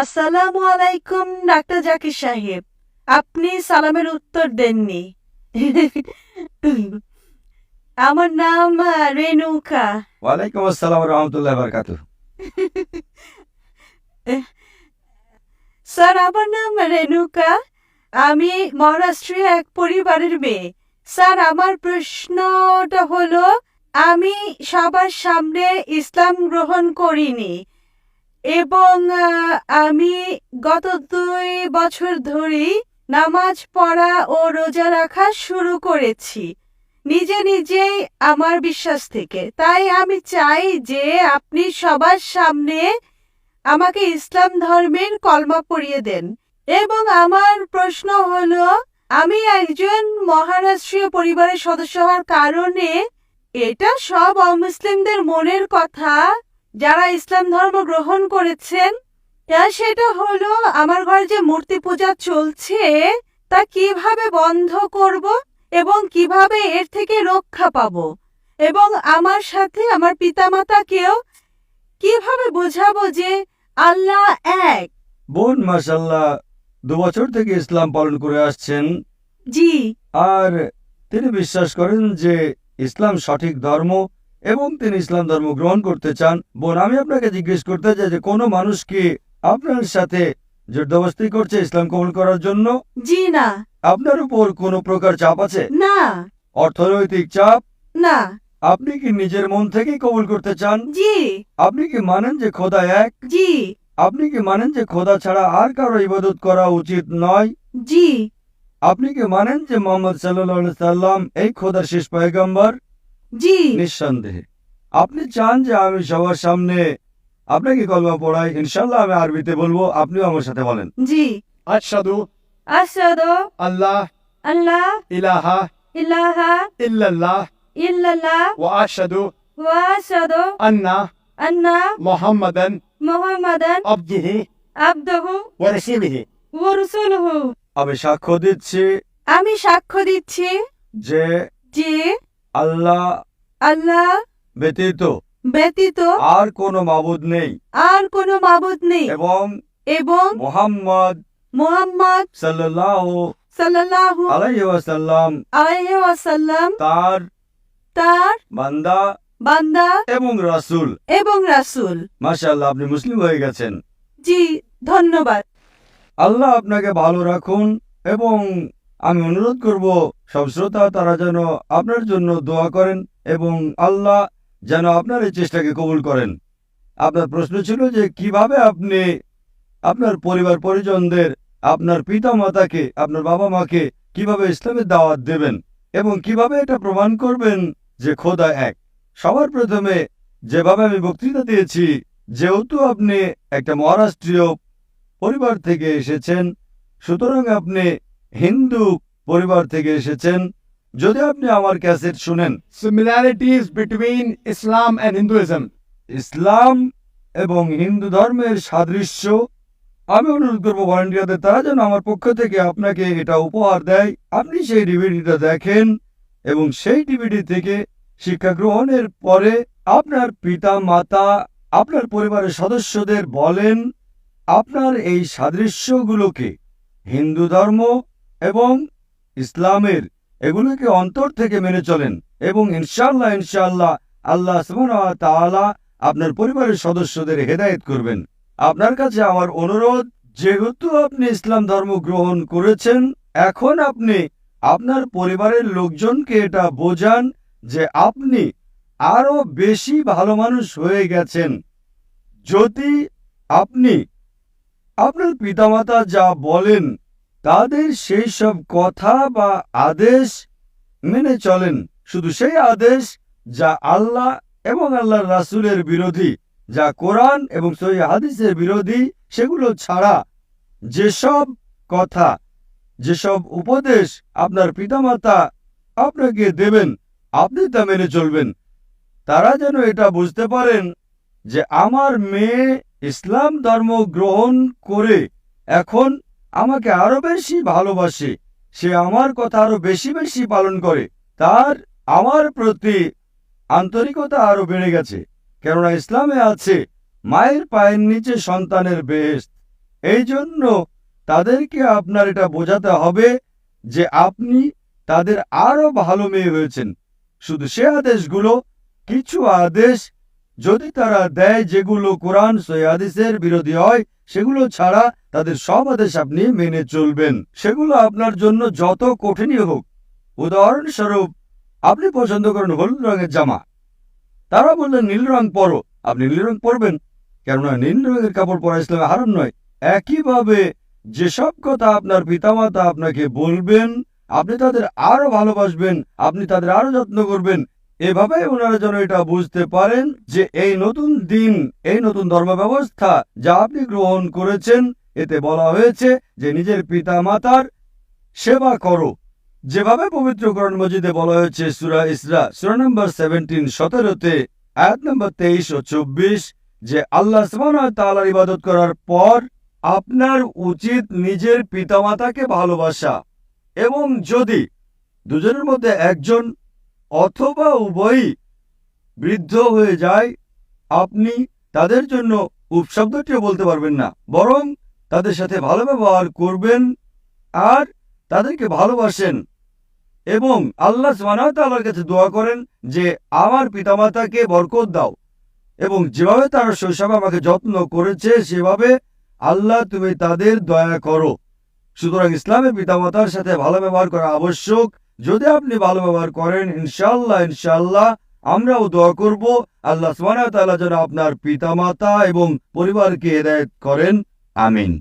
আসসালামু আলাইকুম ডাক্তার জাকির সাহেব। আপনি সালামের উত্তর দেননি। আমার নাম রেণুকা। ওয়ালাইকুম আসসালাম রহমতুল্লাহ বারকাতু স্যার আমার নাম রেণুকা। আমি মহারাষ্ট্রের এক পরিবারের মেয়ে। স্যার আমার প্রশ্নটা হলো আমি সবার সামনে ইসলাম গ্রহণ করিনি। এবং আমি গত দুই বছর ধরেই নামাজ পড়া ও রোজা রাখা শুরু করেছি। নিজে নিজেই আমার বিশ্বাস থেকে। তাই আমি চাই যে আপনি সবার সামনে আমাকে ইসলাম ধর্মের কলমা পড়িয়ে দেন। এবং আমার প্রশ্ন হলো, আমি একজন মহারাষ্ট্রীয় পরিবারের সদস্য হওয়ার কারণে এটা সব অমুসলিমদের মনের কথা। যারা ইসলাম ধর্ম গ্রহণ করেছেন সেটা হলো আমার ঘরে যে মূর্তি পূজা চলছে তা কীভাবে বন্ধ করব এবং কীভাবে এর থেকে রক্ষা পাব? এবং আমার সাথে আমার পিতামাতাকেও কীভাবে বোঝাবো যে আল্লাহ এক? বোন মাসাল্লাহ দু বছর থেকে ইসলাম পালন করে আসছেন। জি। আর তিনি বিশ্বাস করেন যে ইসলাম সঠিক ধর্ম এবং তিনি ইসলাম ধর্ম গ্রহণ করতে চান বোন আমি আপনাকে জিজ্ঞেস করতে চাই যে কোনো মানুষ কি আপনার সাথে জোরদবস্তি করছে ইসলাম কবুল করার জন্য? জি না। আপনার উপর কোনো প্রকার চাপ আছে? না। অর্থনৈতিক চাপ? না। আপনি কি নিজের মন থেকেই কবুল করতে চান? জি। আপনি কি মানেন যে খোদা এক? জি। আপনি কি মানেন যে খোদা ছাড়া আর কারও ইবাদত করা উচিত নয়? জি। আপনি কি মানেন যে মোহাম্মদ সাল্লাম এই খোদার শেষ পয়গম্বর? জি। নিঃসন্দেহে। আপনি চান যে আমি সবার সামনে আপনাকে কলমা পড়াই ইনশাল্লাহ আমি আরবিতে বলব আপনিও আমার সাথে বলেন। জি। আল্লাহ আল্লাহ ইলাহা ইলাহা ইল্লাল্লাহ ইল্লাল্লাহ ওয়া আশহাদু ওয়া আশহাদু আন্না আন্না মুহাম্মাদান মুহাম্মাদান আবদুহু আবদুহু ওয়া রাসূলুহু। ওয়া রাসূলুহু। আমি সাক্ষ্য দিচ্ছি আমি সাক্ষ্য দিচ্ছি যে যে আল্লাহ আল্লাহ ব্যতীত ব্যতীত আর কোন মাবুদ নেই। আর কোন মাবুদ নেই। এবং এবং মোহাম্মদ মুহাম্মদ সাল্লাহ সাল্লাল্লাহু আলাইসাল্লাম আলাইহি ওয়াসাল্লাম তার তার বান্দা বান্দা এবং রাসূল। এবং রাসূল। মাশাআল্লাহ আপনি মুসলিম হয়ে গেছেন। জি ধন্যবাদ। আল্লাহ আপনাকে ভালো রাখুন এবং আমি অনুরোধ করব, সব শ্রোতা তারা যেন আপনার জন্য দোয়া করেন এবং আল্লাহ যেন আপনার এই চেষ্টাকে কবুল করেন। আপনার প্রশ্ন ছিল যে কীভাবে আপনি আপনার পরিবার পরিজনদের, আপনার পিতা মাতাকে আপনার বাবা মাকে কীভাবে ইসলামের দাওয়াত দেবেন এবং কীভাবে এটা প্রমাণ করবেন যে খোদা এক? সবার প্রথমে যেভাবে আমি বক্তৃতা দিয়েছি, যেহেতু আপনি একটা মহারাষ্ট্রীয় পরিবার থেকে এসেছেন, সুতরাং আপনি হিন্দু পরিবার থেকে এসেছেন। যদি আপনি আমার ক্যাসেট শুনেন। Similarities between Islam and Hinduism Islam এবং হিন্দু ধর্মের সাদৃশ্য আমি অনুরোধ করব ভলেন্টিয়ারদের তারা যেন আমার পক্ষ থেকে আপনাকে এটা উপহার দেয়। আপনি সেই ডিভিডিটা দেখেন এবং সেই ডিভিডি থেকে শিক্ষা গ্রহণের পরে আপনার পিতা মাতা আপনার পরিবারের সদস্যদের বলেন আপনার এই সাদৃশ্যগুলোকে হিন্দু ধর্ম এবং ইসলামের এগুলোকে অন্তর থেকে মেনে চলেন এবং ইনশাল্লাহ ইনশাল্লাহ আল্লাহ তাআলা আপনার পরিবারের সদস্যদের হেদায়েত করবেন। আপনার কাছে আমার অনুরোধ, যেহেতু আপনি ইসলাম ধর্ম গ্রহণ করেছেন, এখন আপনি আপনার পরিবারের লোকজনকে এটা বোঝান যে আপনি আরও বেশি ভালো মানুষ হয়ে গেছেন। যদি আপনি আপনার পিতামাতা যা বলেন তাদের সেই সব কথা বা আদেশ মেনে চলেন। শুধু সেই আদেশ যা আল্লাহ এবং আল্লাহর রাসূলের বিরোধী, যা কোরআন এবং সহি হাদিসের বিরোধী, সেগুলো ছাড়া যেসব কথা, যেসব উপদেশ আপনার পিতামাতা আপনাকে দেবেন, আপনি তা মেনে চলবেন। তারা যেন এটা বুঝতে পারেন যে আমার মেয়ে ইসলাম ধর্ম গ্রহণ করে এখন আমাকে আরও বেশি ভালোবাসে। সে আমার কথা আরও বেশি বেশি পালন করে। তার, আমার প্রতি আন্তরিকতা আরও বেড়ে গেছে। কেননা ইসলামে আছে, মায়ের পায়ের নিচে সন্তানের বেশ। এই জন্য তাদেরকে আপনার এটা বোঝাতে হবে যে আপনি তাদের আরও ভালো মেয়ে হয়েছেন। শুধু সে আদেশগুলো, কিছু আদেশ যদি তারা দেয় যেগুলো কোরআন সৈয়াদিসের বিরোধী হয়, সেগুলো ছাড়া তাদের সব আদেশ আপনি মেনে চলবেন। সেগুলো আপনার জন্য যত কঠিনই হোক। উদাহরণস্বরূপ, আপনি পছন্দ করেন হলুদ রঙের জামা। তারা বললেন, নীল রং পরো। আপনি নীল রং পরবেন। কেননা নীল রঙের কাপড় পরা ইসলামে হারাম নয়। একইভাবে যেসব কথা আপনার পিতামাতা আপনাকে বলবেন, আপনি তাদের আরও ভালোবাসবেন, আপনি তাদের আরও যত্ন করবেন এভাবে ওনারা যেন এটা বুঝতে পারেন যে এই নতুন দিন, এই নতুন ধর্ম ব্যবস্থা যা আপনি গ্রহণ করেছেন, এতে বলা হয়েছে যে নিজের পিতা মাতার সেবা করো। যেভাবে পবিত্র কোরআন মজিদে বলা হয়েছে সুরা ইসরা, সুরা নম্বর সেভেন্টিন সতেরোতে, আয়াত নম্বর তেইশ ও চব্বিশ, যে আল্লাহ তালার ইবাদত করার পর আপনার উচিত নিজের পিতামাতাকে ভালোবাসা। এবং যদি দুজনের মধ্যে একজন অথবা উভয়ই বৃদ্ধ হয়ে যায়, আপনি তাদের জন্য উপশব্দটিও বলতে পারবেন না। বরং তাদের সাথে ভালো ব্যবহার করবেন আর তাদেরকে ভালোবাসেন এবং আল্লাহ সুবহানাহু কাছে দোয়া করেন যে, আমার পিতামাতাকে বরকত দাও এবং যেভাবে তারা শৈশবে আমাকে যত্ন করেছে, সেভাবে আল্লাহ তুমি তাদের দয়া করো। সুতরাং ইসলামের পিতামাতার সাথে ভালো ব্যবহার করা আবশ্যক। যদি আপনি ভালো ব্যবহার করেন ইনশাল্লাহ ইনশাল্লাহ আমরাও দোয়া করব, আল্লাহ তাআলা যেন আপনার পিতামাতা এবং পরিবারকে হেদায়ত করেন, আমিন।